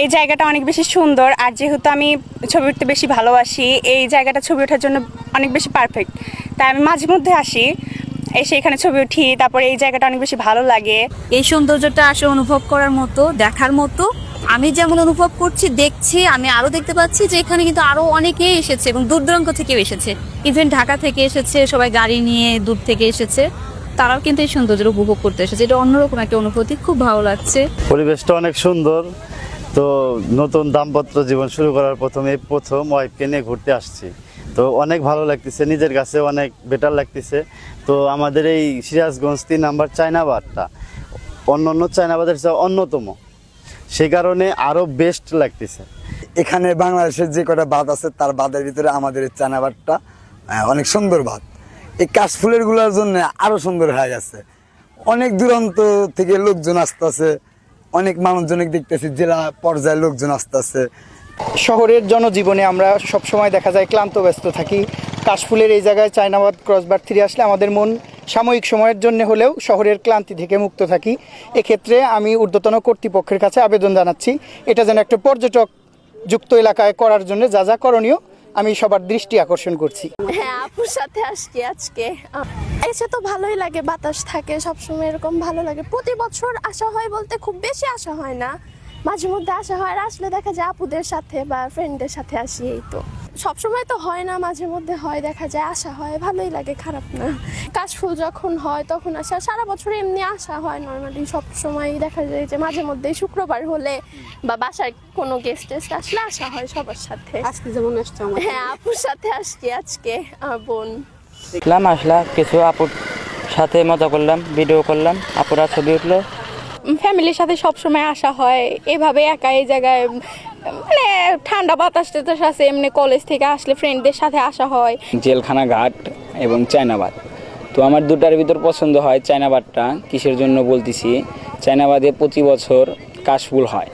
এই জায়গাটা অনেক বেশি সুন্দর আর যেহেতু আমি ছবি উঠতে বেশি ভালোবাসি এই জায়গাটা ছবি ওঠার জন্য অনেক বেশি পারফেক্ট তাই আমি মাঝে মধ্যে আসি এসে এখানে ছবি উঠি তারপরে এই জায়গাটা অনেক বেশি ভালো লাগে। এই সৌন্দর্যটা আসলে অনুভব করার মতো দেখার মতো। আমি যেমন অনুভব করছি দেখছি আমি আরও দেখতে পাচ্ছি যে এখানে কিন্তু আরও অনেকেই এসেছে এবং দূর দূরান্ত থেকেও এসেছে। ইভেন ঢাকা থেকে এসেছে সবাই গাড়ি নিয়ে দূর থেকে এসেছে। তারাও কিন্তু এই সৌন্দর্য উপভোগ করতে এসেছে। এটা অন্যরকম একটা অনুভূতি খুব ভালো লাগছে। পরিবেশটা অনেক সুন্দর। তো নতুন দাম্পত্য জীবন শুরু করার প্রথমে প্রথম ওয়াইফকে নিয়ে ঘুরতে আসছি। তো অনেক ভালো লাগতেছে নিজের কাছে অনেক বেটার লাগতেছে। তো আমাদের এই সিরাজগঞ্জ তিন নাম্বার চায়নাবাদটা অন্য অন্য চায়নাবাদের চেয়ে অন্যতম। সেই কারণে আরও বেস্ট লাগতেছে। এখানে বাংলাদেশের যে কটা বাঁধ আছে তার বাঁধের ভিতরে আমাদের এই চানাবাদটা আহ, অনেক সুন্দর বাঁধ। এই কাশফুলেরগুলার জন্য আরও সুন্দর হয়ে গেছে। অনেক দূরান্ত থেকে লোকজন আসতেছে অনেক মানুষজন দেখতেছি, জেলা পর্যায়ে লোকজন আসতেছে। শহরের জনজীবনে আমরা সব সময় দেখা যায় ক্লান্ত, ব্যস্ত থাকি। কাশফুলের এই জায়গায় চায়নাবাদ ক্রসবার থ্রি আসলে আমাদের মন সাময়িক সময়ের জন্য হলেও শহরের ক্লান্তি থেকে মুক্ত থাকি। এক্ষেত্রে আমি ঊর্ধ্বতন কর্তৃপক্ষের কাছে আবেদন জানাচ্ছি, এটা যেন একটা পর্যটক যুক্ত এলাকায় করার জন্য যা যা করণীয় আমি সবার দৃষ্টি আকর্ষণ করছি। হ্যাঁ আপুর সাথে আসছি আজকে। এসে তো ভালোই লাগে, বাতাস থাকে, সবসময় এরকম ভালো লাগে। প্রতি বছর আসা হয় বলতে খুব বেশি আসা হয় না। মাঝে মধ্যে আসা হয় আর আসলে দেখা যায় আপুদের সাথে বা ফ্রেন্ডদের সাথে আসি এই তো। সবসময় তো হয় না মাঝে মধ্যে হয় দেখা যায় আসা হয় ভালোই লাগে খারাপ না। কাশফুল যখন হয় তখন আসা সারা বছর এমনি আসা হয় নর্মালি সব সময় দেখা যায় যে মাঝে মধ্যে শুক্রবার হলে বা বাসায় কোনো গেস্ট টেস্ট আসলে আসা হয় সবার সাথে। আজকে যেমন আসছে হ্যাঁ আপুর সাথে আসছি আজকে বোন দেখলাম আসলাম কিছু আপুর সাথে মজা করলাম ভিডিও করলাম আপুরা ছবি উঠল। ফ্যামিলির সাথে সবসময় আসা হয়, এভাবে একা এই জায়গায় মানে ঠান্ডা বাতাস টাতাস আছে, এমনি কলেজ থেকে আসলে ফ্রেন্ডদের সাথে আসা হয়। জেলখানা ঘাট এবং চায়নাবাদ। তো আমার দুটার ভিতর পছন্দ হয় চায়নাবাদটা, কিসের জন্য বলতেছি? চায়নাবাদে প্রতি বছর কাশফুল হয়।